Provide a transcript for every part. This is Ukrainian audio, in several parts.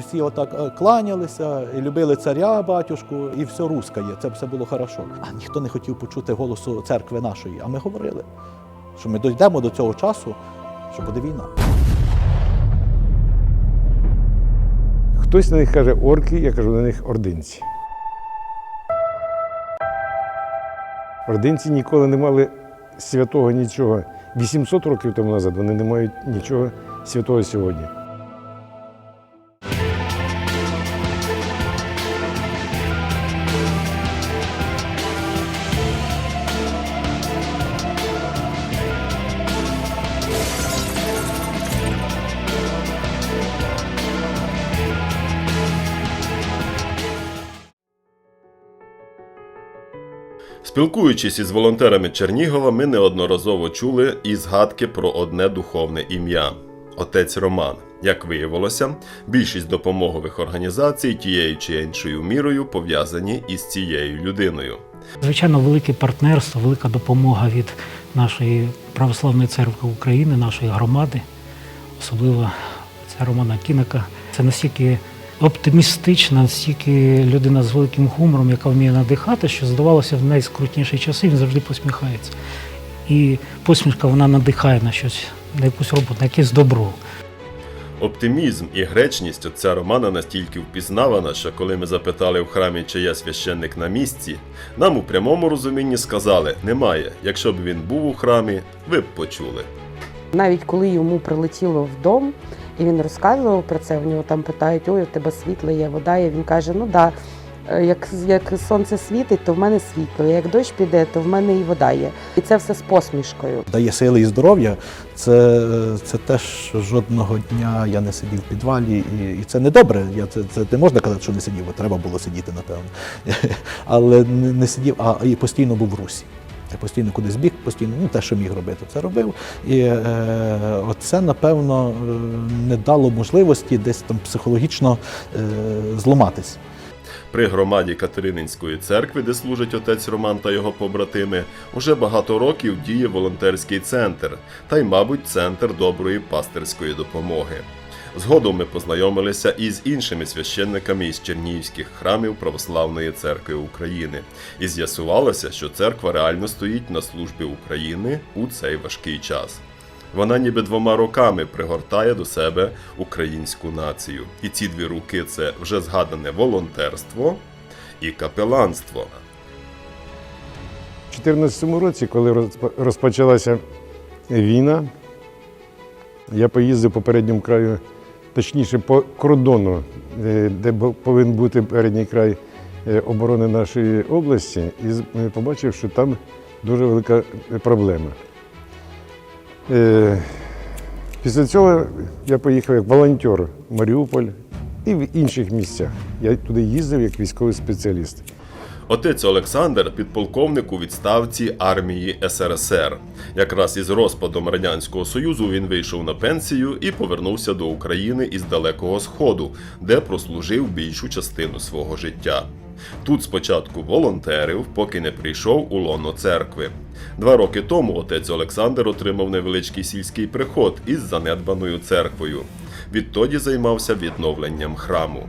всі отак е, кланялися, і любили царя, батюшку, і все русскає. Це все було хорошо. А ніхто не хотів почути голосу церкви нашої. А ми говорили, що ми дійдемо до цього часу, що буде війна. Хтось на них каже орки, я кажу на них ординці. Ординці ніколи не мали святого нічого. 800 років тому назад вони не мають нічого святого сьогодні. Спілкуючись із волонтерами Чернігова, ми неодноразово чули і згадки про одне духовне ім'я отець Роман. Як виявилося, більшість допомогових організацій тією чи іншою мірою пов'язані із цією людиною. Звичайно, велике партнерство, велика допомога від нашої православної церкви України, нашої громади, особливо це Романа Кінака. Це настільки оптимістична, настільки людина з великим гумором, яка вміє надихати, що здавалося в найскрутніші часи він завжди посміхається. І посмішка вона надихає на щось, на якусь роботу, на якесь добро. Оптимізм і гречність отця Романа настільки впізнавана, що коли ми запитали в храмі, чи є священник на місці, нам у прямому розумінні сказали немає. Якщо б він був у храмі, ви б почули. Навіть коли йому прилетіло в дом, і він розказував про це, в нього там питають, ой, у тебе світло є, вода є. Він каже: ну да, е, як, як сонце світить, то в мене світло. Як дощ піде, то в мене і вода є. І це все з посмішкою. Дає сили і здоров'я. Це, це теж жодного дня я не сидів в підвалі, і, і це не добре. Я це, це не можна казати, що не сидів, бо треба було сидіти, напевно. Але не, не сидів, а і постійно був в русі. Я постійно кудись біг, постійно ну, те, що міг робити, це робив. І е, оце, напевно, е, не дало можливості десь там психологічно е, зламатись. При громаді Катерининської церкви, де служить отець Роман та його побратими, уже багато років діє волонтерський центр, та й, мабуть, центр доброї пастирської допомоги. Згодом ми познайомилися із іншими священниками із чернігівських храмів Православної церкви України, і з'ясувалося, що церква реально стоїть на службі України у цей важкий час. Вона ніби двома руками пригортає до себе українську націю. І ці дві руки це вже згадане волонтерство і капеланство. У 2014 році, коли розпо- розпочалася війна, я поїздив по передньому краю, точніше по кордону, е, де повинен бути передній край е, оборони нашої області, і е, побачив, що там дуже велика проблема. Після цього я поїхав як волонтер в Маріуполь і в інших місцях. Я туди їздив як військовий спеціаліст. Отець Олександр підполковник у відставці армії СРСР. Якраз із розпадом Радянського Союзу він вийшов на пенсію і повернувся до України із Далекого Сходу, де прослужив більшу частину свого життя. Тут спочатку волонтерив, поки не прийшов у лоно церкви. Два роки тому отець Олександр отримав невеличкий сільський приход із занедбаною церквою. Відтоді займався відновленням храму.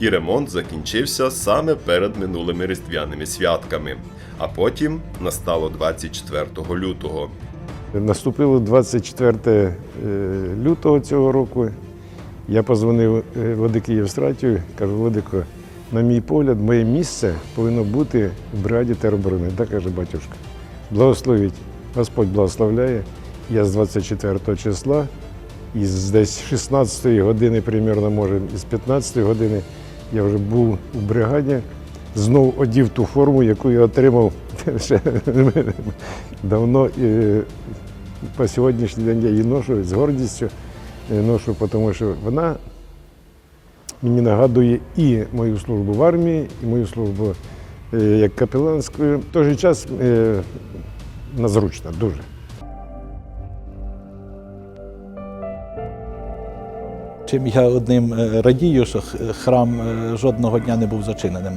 І ремонт закінчився саме перед минулими різдвяними святками. А потім настало 24 лютого. Наступило 24 е, лютого цього року. Я позвонив е, Владикі Євстратію, кажу, Владико, на мій погляд, моє місце повинно бути в бригаді тероборони. Так каже батюшка. Благословіть. Господь благословляє. Я з 24 числа, із десь 16 години, примерно, може, із 15 години я вже був у бригаді, знов одів ту форму, яку я отримав ще давно. І по сьогоднішній день я її ношу з гордістю, е, ношу, тому що вона мені нагадує і мою службу в армії, і мою службу е, як капеланською. В той же час е, вона зручна дуже. Чим я одним е, радію, що храм е, жодного дня не був зачиненим.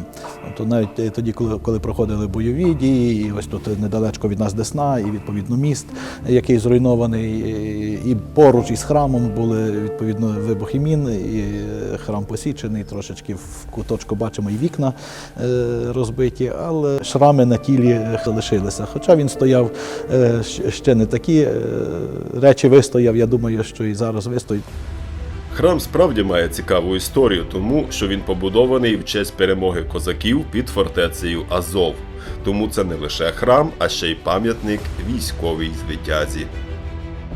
Тобто навіть е, тоді, коли, проходили бойові дії, і ось тут недалечко від нас Десна, і відповідно міст, який зруйнований, і- поруч із храмом були відповідно вибухи мін, і храм посічений, трошечки в куточку бачимо і вікна розбиті, але шрами на тілі лишилися. Хоча він стояв ще не такі речі вистояв, я думаю, що і зараз вистоїть. Храм справді має цікаву історію, тому що він побудований в честь перемоги козаків під фортецею Азов. Тому це не лише храм, а ще й пам'ятник військовій звитязі.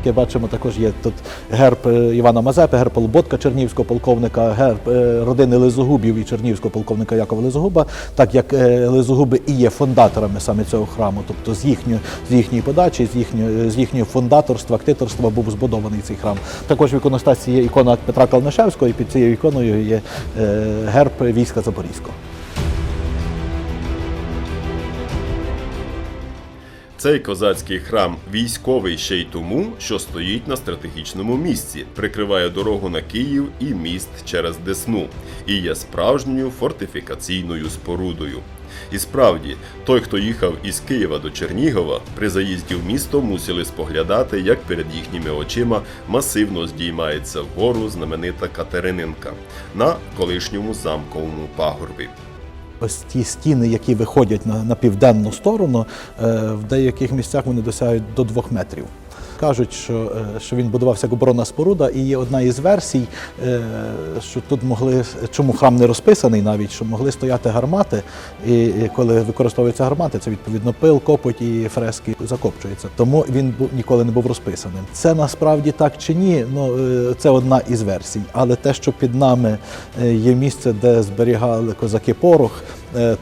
Як бачимо, також є тут герб е, Івана Мазепи, герб Полуботка Чернігівського полковника, герб е, родини Лизогубів і Чернігівського полковника Якова Лизогуба, так як е, Лизогуби і є фондаторами саме цього храму, тобто з їхньої, з їхньої подачі, з їхньої, з їхнього фондаторства, ктиторства був збудований цей храм. Також в іконостасі є ікона Петра Калнишевського, і під цією іконою є герб війська Запорізького. Цей козацький храм військовий ще й тому, що стоїть на стратегічному місці, прикриває дорогу на Київ і міст через Десну, і є справжньою фортифікаційною спорудою. І справді, той, хто їхав із Києва до Чернігова, при заїзді в місто мусили споглядати, як перед їхніми очима масивно здіймається вгору знаменита Катерининка на колишньому замковому пагорбі. Ось ті стіни, які виходять на, на південну сторону, е, в деяких місцях вони досягають до двох метрів. Кажуть, що, е, що він будувався як оборонна споруда, і є одна із версій, е, що тут могли, чому храм не розписаний навіть, що могли стояти гармати, і, коли використовуються гармати, це відповідно пил, копоть і фрески закопчуються. Тому він ніколи не був розписаним. Це насправді так чи ні? Ну е, це одна із версій. Але те, що під нами є місце, де зберігали козаки порох,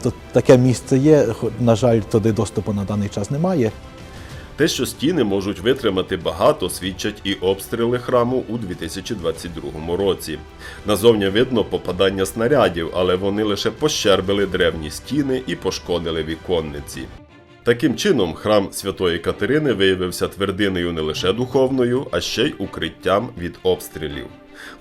то таке місце є. На жаль, туди доступу на даний час немає. Те, що стіни можуть витримати багато, свідчать і обстріли храму у 2022 році. Назовні видно попадання снарядів, але вони лише пощербили древні стіни і пошкодили віконниці. Таким чином, храм Святої Катерини виявився твердиною не лише духовною, а ще й укриттям від обстрілів.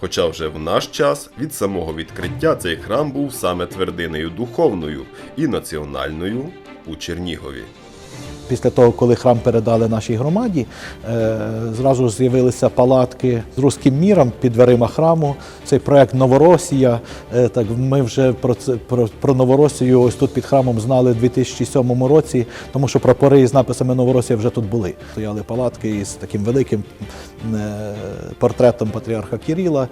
Хоча вже в наш час від самого відкриття цей храм був саме твердиною духовною і національною у Чернігові. Після того, коли храм передали нашій громаді, е, зразу з'явилися палатки з руським міром під дверима храму. Цей проект Новоросія. Е, Так ми вже про це про, про Новоросію ось тут під храмом знали у 2007 році, тому що прапори із написами Новоросія вже тут були. Стояли палатки із таким великим е, портретом патріарха Кіріла.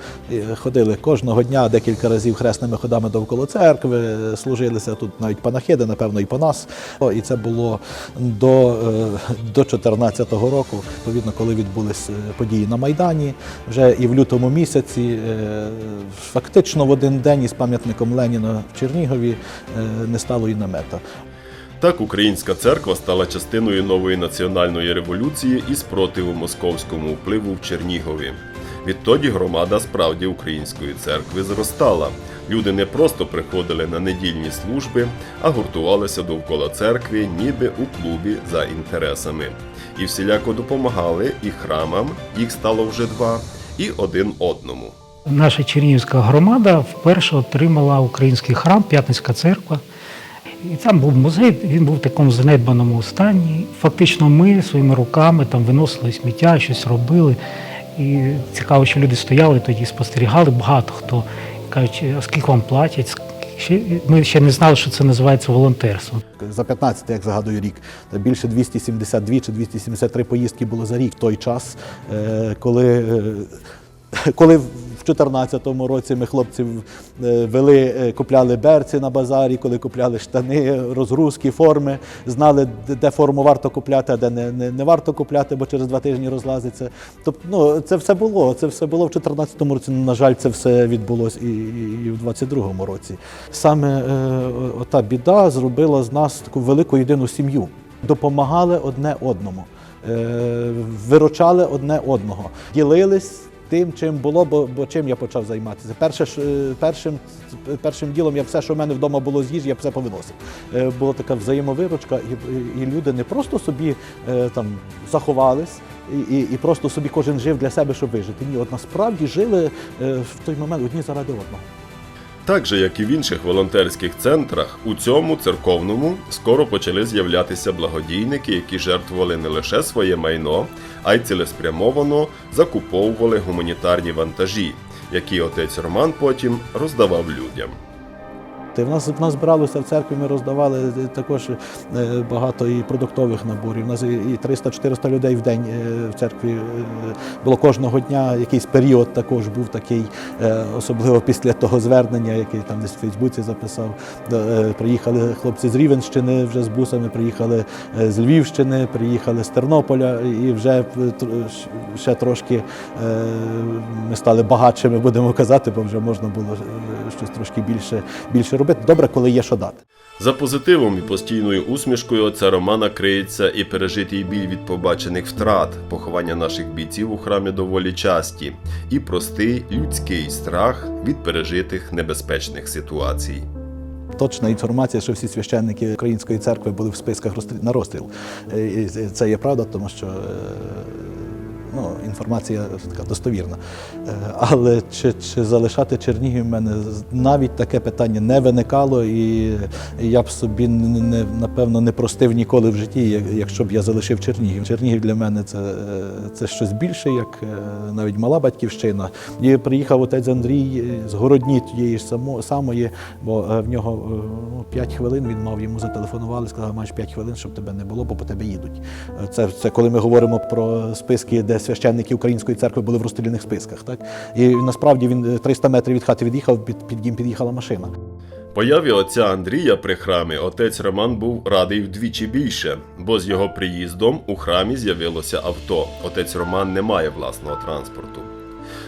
Ходили кожного дня декілька разів хресними ходами довкола церкви, служилися тут навіть панахиди, напевно, і по нас. І це було до, е, до 14-го року, відповідно, коли відбулись е, події на Майдані. Вже і в лютому місяці, е, фактично в один день із пам'ятником Леніна в Чернігові не стало і намета. Так українська церква стала частиною нової національної революції і спротиву московському впливу в Чернігові. Відтоді громада справді української церкви зростала. Люди не просто приходили на недільні служби, а гуртувалися довкола церкви, ніби у клубі за інтересами. І всіляко допомагали і храмам, їх стало вже два, і один одному. Наша Чернігівська громада вперше отримала український храм, П'ятницька церква. І там був музей, він був в такому занедбаному стані. Фактично, ми своїми руками там виносили сміття, щось робили. І цікаво, що люди стояли тоді, спостерігали. Багато хто кажуть, а вам платять? Ми ще не знали, що це називається волонтерством. За 15, як згадую рік, більше 272 чи 273 поїздки було за рік в той час, е, коли, е, коли 2014 році ми хлопців е, вели, е, купляли берці на базарі, коли купляли штани, розгрузки, форми, знали, де- форму варто купляти, а де не, не, не варто купляти, бо через два тижні розлазиться. Тобто, ну, це все було. Це все було в 2014 році. На жаль, це все відбулось і, і, і в 2022 році. Саме е, ота біда зробила з нас таку велику єдину сім'ю. Допомагали одне одному, е, виручали одне одного, ділились. Тим, чим було, бо, бо чим я почав займатися. Перше, е, першим, першим ділом я все, що в мене вдома було з їжі, я все повиносив. Е, Була така взаємовиручка, і, і люди не просто собі е, там заховались, і, і, просто собі кожен жив для себе, щоб вижити. Ні, от насправді жили в той момент одні заради одного. Так же, як і в інших волонтерських центрах, у цьому церковному скоро почали з'являтися благодійники, які жертвували не лише своє майно, а й цілеспрямовано закуповували гуманітарні вантажі, які отець Роман потім роздавав людям. Ти в нас в нас збиралося в церкві. Ми роздавали е, також е, багато і продуктових наборів. У нас і і 300-400 людей в день е, в церкві було кожного дня. Якийсь період також був такий, особливо після того звернення, який там десь в Фейсбуці записав. Приїхали хлопці з Рівенщини вже з бусами, приїхали з Львівщини, приїхали з Тернополя, і вже ще трошки ми стали багатшими, будемо казати, бо вже можна було щось трошки більше, більше робити. Добре, коли є що дати. За позитивом і постійною усмішкою отця Романа криється і пережитий біль від побачених втрат, поховання наших бійців у храмі доволі часті, і простий людський страх від пережитих небезпечних ситуацій. Точна інформація, що всі священники Української церкви були в списках на розстріл. Е, Це є правда, тому що е, ну, інформація така достовірна. Е, Але чи, чи залишати Чернігів в мене навіть таке питання не виникало, і я б собі не, напевно не простив ніколи в житті, якщо б я залишив Чернігів. Чернігів для мене це, е, це щось більше, як е, навіть мала батьківщина. І приїхав отець Андрій з Городні тієї ж самої, бо в нього е, ну, 5 хвилин він мав йому зателефонували, сказали, маєш 5 хвилин, щоб тебе не було, бо по тебе їдуть. Це, це коли ми говоримо про списки, де священники Української церкви були в розстріляних списках. Так? І насправді він е, 300 метрів від хати від'їхав, під, під дім під'їхала машина. Появі отця Андрія при храмі отець Роман був радий вдвічі більше, бо з його приїздом у храмі з'явилося авто. Отець Роман не має власного транспорту.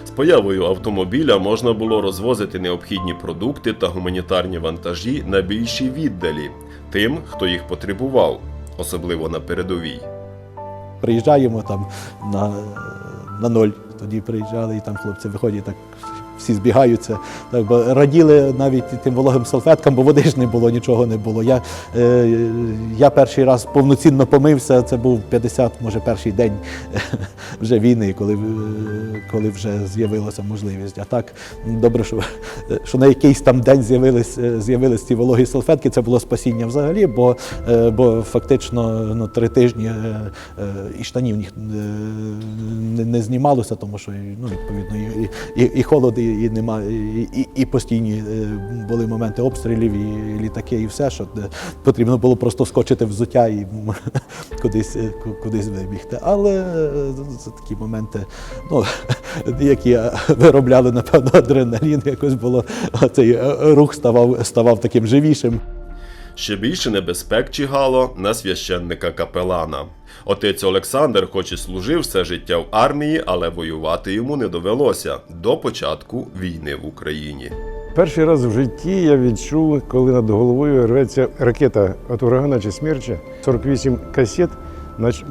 З появою автомобіля можна було розвозити необхідні продукти та гуманітарні вантажі на більшій віддалі тим, хто їх потребував, особливо на передовій. Приїжджаємо там на, на ноль. Тоді приїжджали, і там хлопці виходять так. Всі збігаються, так бо раділи навіть тим вологим салфеткам, бо води ж не було, нічого не було. Я, е, я перший раз повноцінно помився. Це був 50, може, перший день вже війни, коли, е, коли вже з'явилася можливість. А так добре, що, що на якийсь там день з'явились, е, з'явились ці вологі салфетки. Це було спасіння взагалі, бо, е, бо фактично ну, три тижні і штанів ні, не, не знімалося, тому що ну, відповідно і, і, і холод, і, і, нема, і, і, і постійні е, були моменти обстрілів, і літаки, і все, що потрібно було просто вскочити взуття і кудись, е, кудись вибігти. Але це такі моменти, ну, які виробляли, напевно, адреналін, якось було цей е, рух ставав, ставав таким живішим. Ще більше небезпек чигало на священника капелана. Отець Олександр, хоч і служив все життя в армії, але воювати йому не довелося до початку війни в Україні. Перший раз в житті я відчув, коли над головою рветься ракета від урагана чи смерча, 48 касет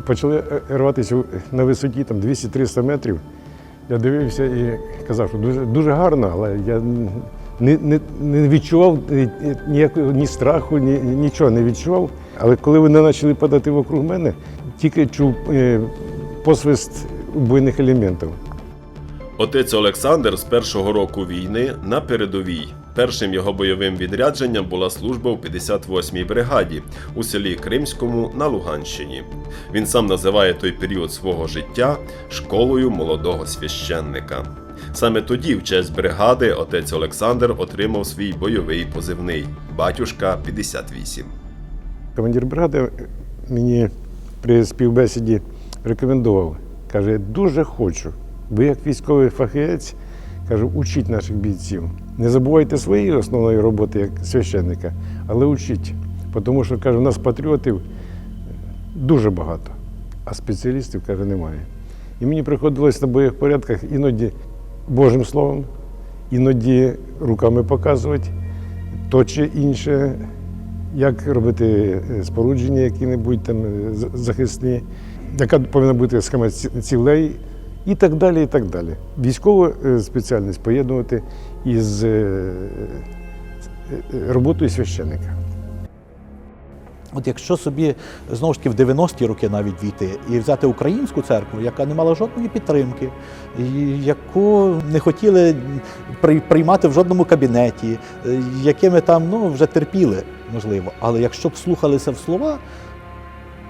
почали е, рватися на висоті там, 200-300 метрів. Я дивився і казав, що дуже, дуже гарно, але я не, не, не відчував е, е, ніякого ні страху, ні, нічого не відчував. Але коли вони почали падати вокруг мене, тільки чув е, посвист убойних елементів. Отець Олександр з першого року війни на передовій. Першим його бойовим відрядженням була служба у 58-й бригаді у селі Кримському на Луганщині. Він сам називає той період свого життя школою молодого священника. Саме тоді, в честь бригади, отець Олександр отримав свій бойовий позивний Батюшка 58. Командир бригади мені при співбесіді рекомендував. Каже, я дуже хочу. Ви як військовий фахівець, каже, учіть наших бійців. Не забувайте своєї основної роботи як священника, але учіть. Тому що каже, у нас патріотів дуже багато, а спеціалістів каже, немає. І мені приходилось на бойових порядках іноді Божим словом, іноді руками показувати то чи інше як робити е, спорудження, які-небудь там е, захисні, яка повинна бути схема ці- цілей і так далі. і так далі. Військову е, спеціальність поєднувати із роботою священника. От якщо собі знову ж таки в 90-ті роки навіть війти і взяти українську церкву, яка не мала жодної підтримки, яку не хотіли при- приймати в жодному кабінеті, е, якими там ну, вже терпіли, можливо. Але якщо б слухалися в слова,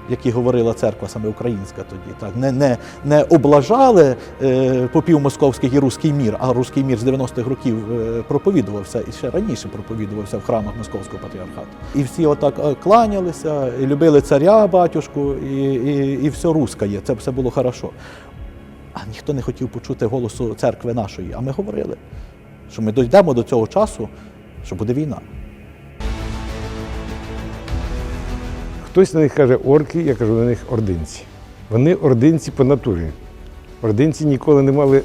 які говорила церква саме українська тоді, так не, не, не облажали е, попів московських і руський мір, а руський мір з 90-х років е, проповідувався і ще раніше проповідувався в храмах московського патріархату. І всі отак е, кланялися, і любили царя, батюшку, і, і, і все русскає. Це все було хорошо. А ніхто не хотів почути голосу церкви нашої. А ми говорили, що ми дійдемо до цього часу, що буде війна. Хтось на них каже орки, я кажу на них ординці. Вони ординці по натурі. Ординці ніколи не мали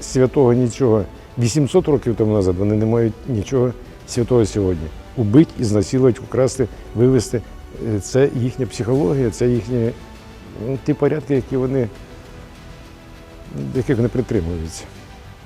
святого нічого. 800 років тому назад вони не мають нічого святого сьогодні. Убить, ізнасилувати, украсти, вивезти. Е, Це їхня психологія, це їхні ну, ті порядки, які вони, яких вони притримуються.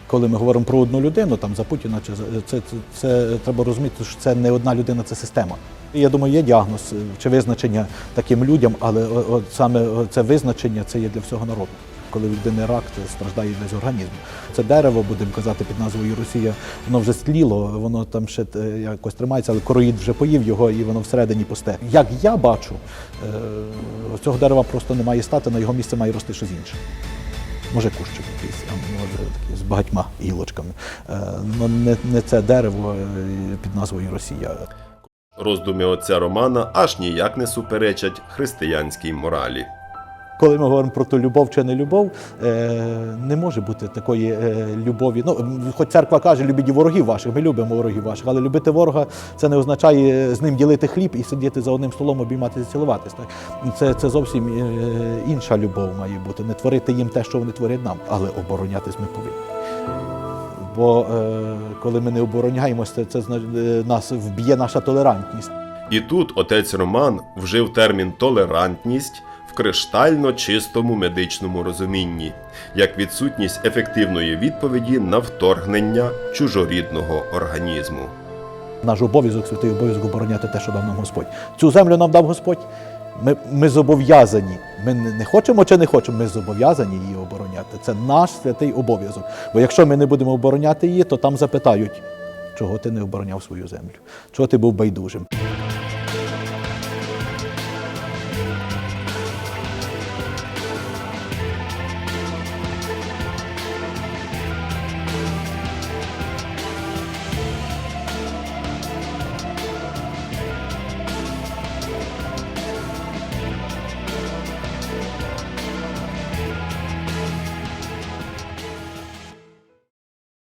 Коли ми говоримо про одну людину, там за Путіна, за це, це, це треба розуміти, що це не одна людина, це система. Я думаю, є діагноз е, чи визначення таким людям, але от саме це визначення це є для всього народу. Коли в людини рак, це страждає весь організм. Це дерево, будемо казати, під назвою Росія, воно вже стліло, воно там ще е, якось тримається, але короїд вже поїв його і воно всередині пусте. Як я бачу, е, цього дерева просто не має стати, на його місце має рости щось інше. Може кущик якийсь, а може такий з багатьма гілочками. Ну не, не це дерево під назвою Росія. Роздуми отця Романа аж ніяк не суперечать християнській моралі. Коли ми говоримо про ту любов чи не любов, е, не може бути такої е, любові. Ну, хоч церква каже, любіть ворогів ваших, ми любимо ворогів ваших, але любити ворога це не означає з ним ділити хліб і сидіти за одним столом, обійматися цілуватись. Так? Це, це зовсім е, інша любов має бути. Не творити їм те, що вони творять нам, але оборонятись ми повинні. Бо е, коли ми не обороняємося, це, е, нас вб'є наша толерантність. І тут отець Роман вжив термін толерантність в криштально чистому медичному розумінні, як відсутність ефективної відповіді на вторгнення чужорідного організму. Наш обов'язок, святий обов'язок обороняти те, що дав нам Господь. Цю землю нам дав Господь. Ми, ми зобов'язані. Ми не хочемо чи не хочемо, ми зобов'язані її обороняти. Це наш святий обов'язок. Бо якщо ми не будемо обороняти її, то там запитають, чого ти не обороняв свою землю, чого ти був байдужим.